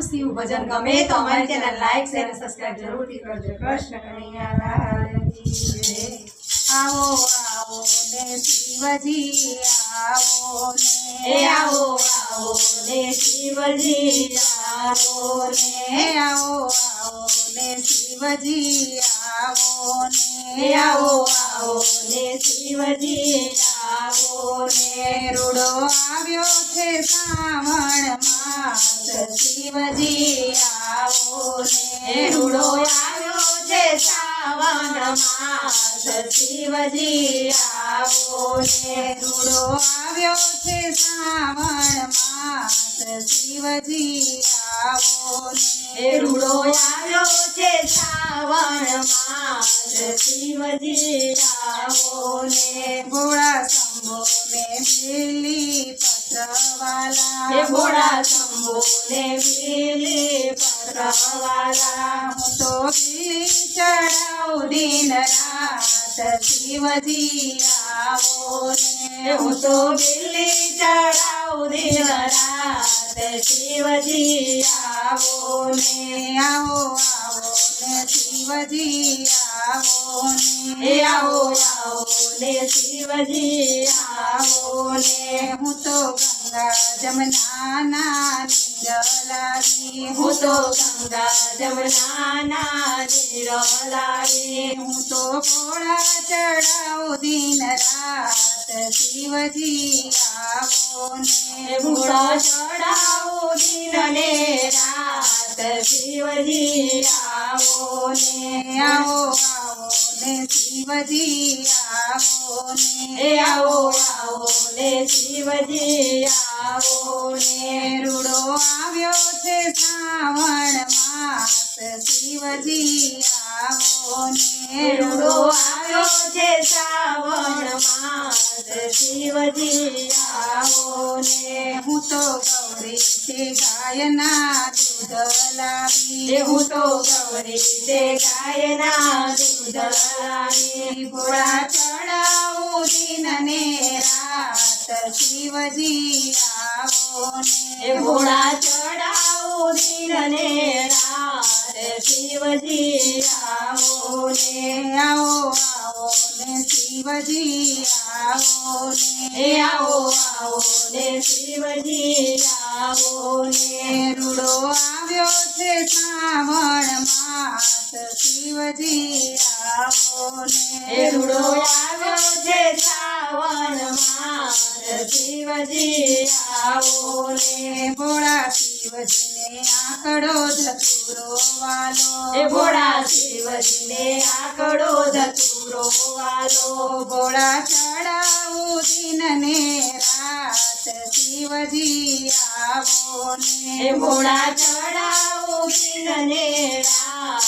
તમારું શિવ ભજન ગમે તો અમારી ચેનલ લાઈક શેર અને સબસ્ક્રાઇબ જરૂરથી કરજો કૃષ્ણ કનૈયા લાલની જય. આવો આવો ને શિવજી આવો એ ને આવો આવો ને શિવજી આવો હે ને આવો આવો ને શિવજી આવો ને આવો આવો ને શિવજી આવો ને. રૂડો આવ્યો છે શ્રાવણ માસ શિવજી આવો ને. રૂડો આવ્યો છે શ્રાવણ શિવજી આવો રૂડો આવ્યો છે શ્રાવણ શિવજી આવો ને આવ્યો છે શ્રાવણ શિવજી આવો ભોળા શંભો ને બેલી પત્રવાલા એ ભોળા ને બીલી પત્રવાલા. બીલી ચડાવ દિન રાત શિવજી આવો ને. હું તો બિલ્લી ચડાવ દિન રાત, શિવજી આવો ને. આવો. આવો ને શિવજી આવો એ ને આવો આવો ને શિવજી આવો ને હું તો ગંગા જમના ના નીરલાવી હું તો ગંગા જમના ના નિરલાવી હું તો ઘોડા ચડાવ દિન રાત શિવજી આવો એ ને ભૂળો ચડાવો દિન ને રાત શિવજી આવો ને આવો આવો ને શિવજી આવો ને આવો આવો ને શિવજી આવો આવો ને હું તો ગૌરી તે ગાયના દૂધ લાવી. હું તો ગૌરી તે ગાયના દૂધ લાવી. ભોળા ચડાવું દિન ને રાત શિવજી આવો ને. ભોળા ચડાવો દિન ને રાત શિવજી આવો ને. આવો શિવજી આવો ને. આવો આવો ને શિવજી આવો ને. રૂડો આવ્યો છે શ્રાવણ માસ શિવજી આવો ને. રૂડો આવ્યો છે શ્રાવણ માસ શિવજી આવો ને ભોળા શિવજીને આકડો ધતુરો વાલો. એ ભોળા શિવજીને આકડો ધતુરો વાલો. ભોળા ચડાવો દિન ને રાત શિવજી આવો ને ભોળા ચડાવો દિનને રાત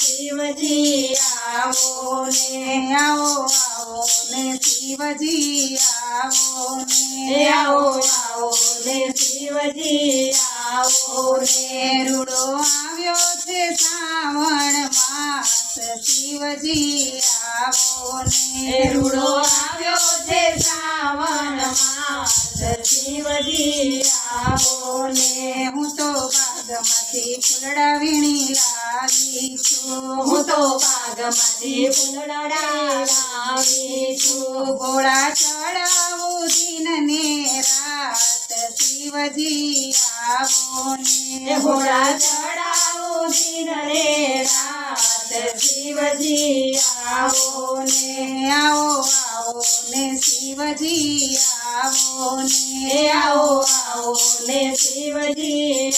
શિવજી આવો ને આવો આવો ને શિવજી આવો ને આવો. આવો ને શિવજી આવો ને રૂડો આવ્યો છે શ્રાવણ માસ. શિવજી આવો ને રૂડો આવ્યો છે શ્રાવણ માસ. શિવજી આવો ને હું તો બાગમાંથી ફૂલડા વીણી લાવી છું. હું તો પાગમાંથી ફૂલડા લાવી છું. ગોળા ચડાવું દિન ને રાત શિવજી આવો ને. ગોળા ચડાવો દિનને રાત શિવજી આવો ને. આવો શિવજી આવો ને. આવો આવો ને શિવજી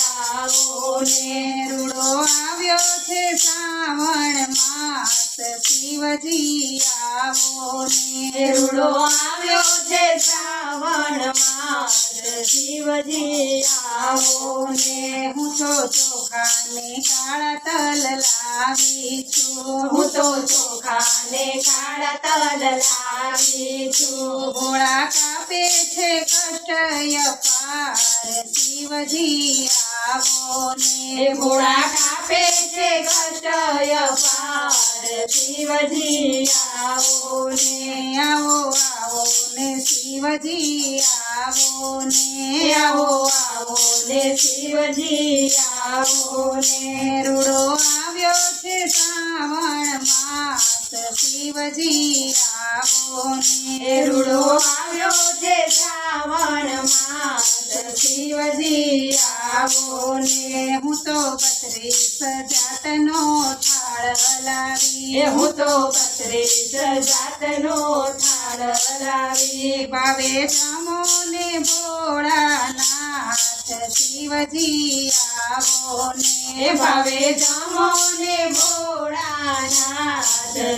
રૂડો આવ્યો છે શ્રાવણ માસ, શિવજી આવો ને. રૂડો આવ્યો છે શ્રાવણ માસ શિવજી આવો ને હું તો ચોખાને કાળા તલ લાવી છું. હું તો ચોખાને કાળા તલ લાવી છું. ભોળા કાપે છે કષ્ટ અપાર શિવજી આવો ને ભોળા કાપે શિવજી આવો ને, આવો આવો ને, શિવજી આવો ને, આવો આવો ને, શિવજી આવો ને. રૂડો આવ્યો છે શ્રાવણ માસ શિવજી આવો ને. રૂડો આવ્યો છે શ્રાવણ શિવજી આવો ને. હું તો બત્રીસ જાતનો થાળ લાવી હું તો બત્રીસ જાતનો થાળ લાવી ભાવે જામો ને ભોળાનાથ શિવજી આવો ને ભાવે જમો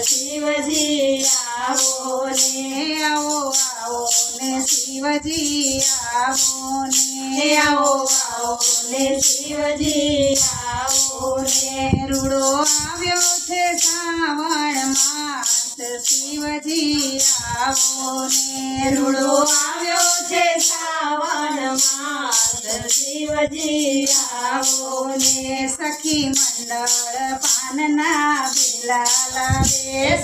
શિવજી આવો આવો આવો ને શિવજી આવો ને આવો ને શિવજી આવો ને. રૂડો આવ્યો છે શ્રાવણ માસ. શિવજી આવો ને રૂડો શિવજી આવો ને સખી મંડળ પાનના એ લાવે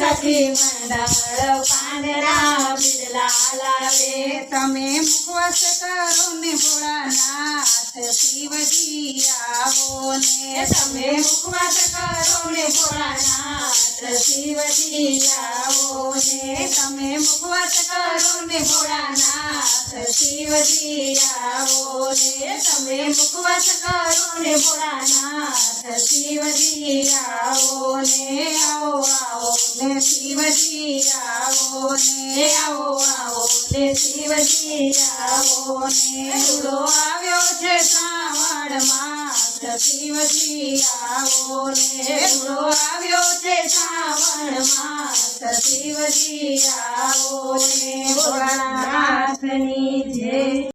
સખી મંડળ પાનના બિરલા લાવે તમે મુખવાસ કરો ને ભોળાનાથ શિવજી આવો ને. તમે મુખવાસ કરો ને ભોળાનાથ શિવજી આવો ને તમે મુખવાસ કરો ને ભોળાનાથ શિવજી આવો ને તમે મુખવાસ કરો ને ભોળાનાથ શિવજી આવો ને આવો આવો ને શિવજી આવો ને આવો આવો ને શિવજી આવો ને. આવ્યો છે શ્રાવણ શિવજી આવો ને ગુરુ આવ્યો છે શ્રાવણ માસ. શિવજી આવો ને ભોળાનાથની જય